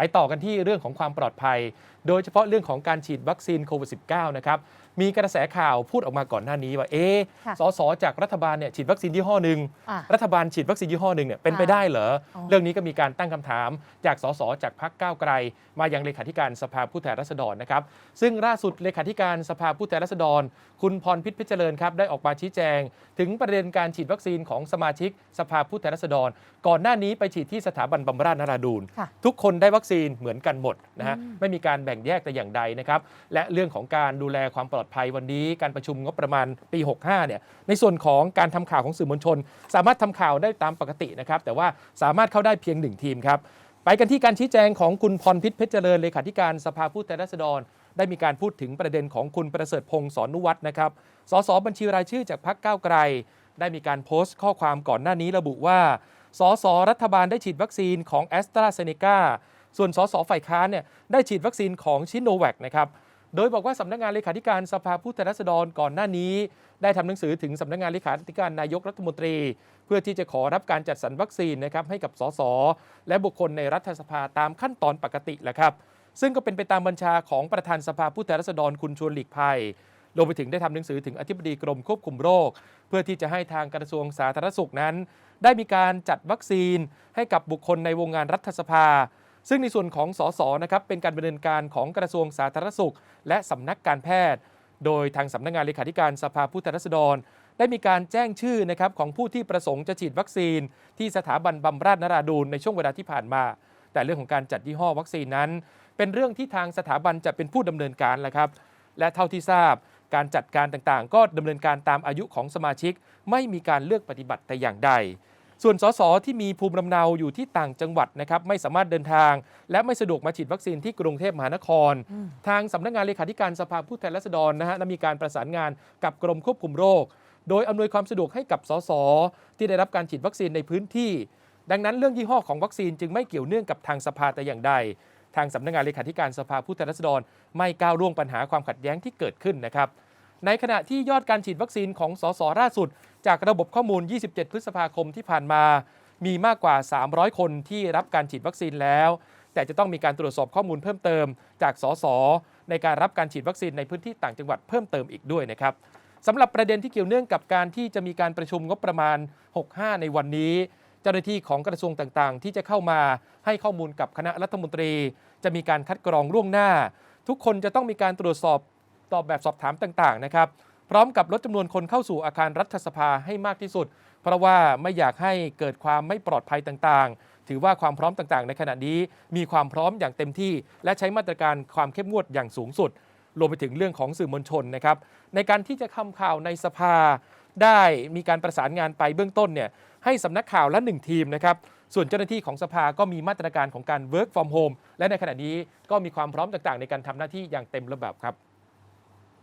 ไปต่อกันที่เรื่องของความปลอดภัย โดยเฉพาะเรื่องของการฉีดวัคซีนโควิด -19 นะครับมีกระแสข่าวพูดออกมาก่อนหน้านี้ว่าเอ๊ะค่ะสสจากรัฐบาลเนี่ยฉีดวัคซีนยี่ห้อหนึ่งอะ รัฐบาลฉีดวัคซีนยี่ห้อหนึ่งเนี่ยเป็นไปอ่าได้เหรออ๋อเรื่องนี้ก็มีการตั้งคำถามจากสสจากพรรคก้าวไกล มายังเลขาธิการสภาผู้แทนราษฎรนะครับ ซึ่งล่าสุดเลขาธิการสภาผู้แทนราษฎร คุณพรพิษเพชรเจริญครับได้ออกมาชี้แจง ถึงประเด็นการฉีดวัคซีนของสมาชิกสภาผู้แทนราษฎร ก่อนหน้านี้ไปฉีดที่สถาบันบำราศนราดูนค่ะ ทุกคนได้วัคซีนเหมือนกันหมดนะฮะอืมไม่มีการแบ่งแยกแต่อย่างใดนะครับ และเรื่องของการดูแลความปลอดภัยวันนี้การประชุมงบประมาณปี 65 เนี่ย ในส่วนของการทำข่าวของสื่อมวลชน สามารถทำข่าวได้ตามปกตินะครับ แต่ว่าสามารถเข้าได้เพียงหนึ่งทีมครับ ไปกันที่การชี้แจงของคุณพรพิษเพชรเจริญเลขาธิการสภาผู้แทนราษฎร ได้มีการพูดถึงประเด็นของคุณประเสริฐพงศ์สอนนุวัฒน์นะครับ สสบัญชีรายชื่อจากพรรคก้าวไกล ได้มีการโพสต์ข้อความก่อนหน้านี้ระบุว่า สสรัฐบาลได้ฉีดวัคซีนของแอสตราเซเนกาส่วนสสฝ่ายค้านเนี่ยได้ฉีดวัคซีนของชิโนแวคนะครับ โดยบอกว่าสำนักงานเลขาธิการสภาผู้แทนราษฎรก่อนหน้านี้ ได้ทำหนังสือถึงสำนักงานเลขาธิการนายกรัฐมนตรี เพื่อที่จะขอรับการจัดสรรวัคซีนนะครับให้กับสสและบุคคลในรัฐสภาตามขั้นตอนปกติแหละครับ ซึ่งก็เป็นไปตามบัญชาของประธานสภาผู้แทนราษฎรคุณชวนหลีกภัยรวมไปถึงได้ทำหนังสือถึงอธิบดีกรมควบคุมโรค เพื่อที่จะให้ทางกระทรวงสาธารณสุขนั้น ได้มีการจัดวัคซีนให้กับบุคคลในวงงานรัฐสภา ซึ่งในส่วนของสสนะครับเป็นการดำเนินการของกระทรวงสาธารณสุข และสำนักการแพทย์ โดยทางสำนักงานเลขาธิการสภาผู้แทนราษฎร ได้มีการแจ้งชื่อนะครับของผู้ที่ประสงค์จะฉีดวัคซีน ที่สถาบันบำราศนราดูนในช่วงเวลาที่ผ่านมา แต่เรื่องของการจัดยี่ห้อวัคซีนนั้น เป็นเรื่องที่ทางสถาบันจะเป็นผู้ดำเนินการแหละครับ และเท่าที่ทราบการจัดการต่างๆ ก็ดำเนินการตามอายุของสมาชิก ไม่มีการเลือกปฏิบัติแต่อย่างใด ส่วนสสที่มีภูมิลำเนาอยู่ที่ต่างจังหวัดนะครับไม่สามารถเดินทาง และไม่สะดวกมาฉีดวัคซีนที่กรุงเทพมหานครอืมทางสำนักงานเลขาธิการสภาผู้แทนราษฎรนะฮะได้มีการประสานงานกับกรมควบคุมโรค โดยอำนวยความสะดวกให้กับสสที่ได้รับการฉีดวัคซีนในพื้นที่ ดังนั้นเรื่องยี่ห้อของวัคซีนจึงไม่เกี่ยวเนื่องกับทางสภาแต่อย่างใดทางสำนักงานเลขาธิการสภาผู้แทนราษฎร ไม่ก้าวล่วงปัญหาความขัดแย้งที่เกิดขึ้นนะครับในขณะที่ยอดการฉีดวัคซีนของสสล่าสุด จากระบบข้อมูล 27 พฤษภาคมที่ผ่านมา มีมากกว่า 300 คนที่รับการฉีดวัคซีนแล้ว แต่จะต้องมีการตรวจสอบข้อมูลเพิ่มเติม จากสสในการรับการฉีดวัคซีนในพื้นที่ต่างจังหวัดเพิ่มเติมอีกด้วยนะครับสำหรับประเด็นที่เกี่ยวเนื่องกับการที่จะมีการประชุมงบประมาณ 65 ในวันนี้ เจ้าหน้าที่ของกระทรวงต่างๆ ที่จะเข้ามาให้ข้อมูลกับคณะรัฐมนตรี จะมีการคัดกรองล่วงหน้า ทุกคนจะต้องมีการตรวจสอบตอบแบบสอบถามต่างๆนะครับ พร้อมกับลดจำนวนคนเข้าสู่อาคารรัฐสภาให้มากที่สุด เพราะว่าไม่อยากให้เกิดความไม่ปลอดภัยต่างๆ ถือว่าความพร้อมต่างๆ ในขณะนี้มีความพร้อมอย่างเต็มที่ และใช้มาตรการความเข้มงวดอย่างสูงสุดรวมไปถึงเรื่องของสื่อมวลชนนะครับ ในการที่จะทำข่าวในสภาได้มีการประสานงานไปเบื้องต้นเนี่ยให้สำนักข่าวละหนึ่งทีมนะครับส่วนเจ้าหน้าที่ของสภาก็มีมาตรการของการ work from home และในขณะนี้ก็มีความพร้อมต่างๆ ในการทำหน้าที่อย่างเต็มระบบครับ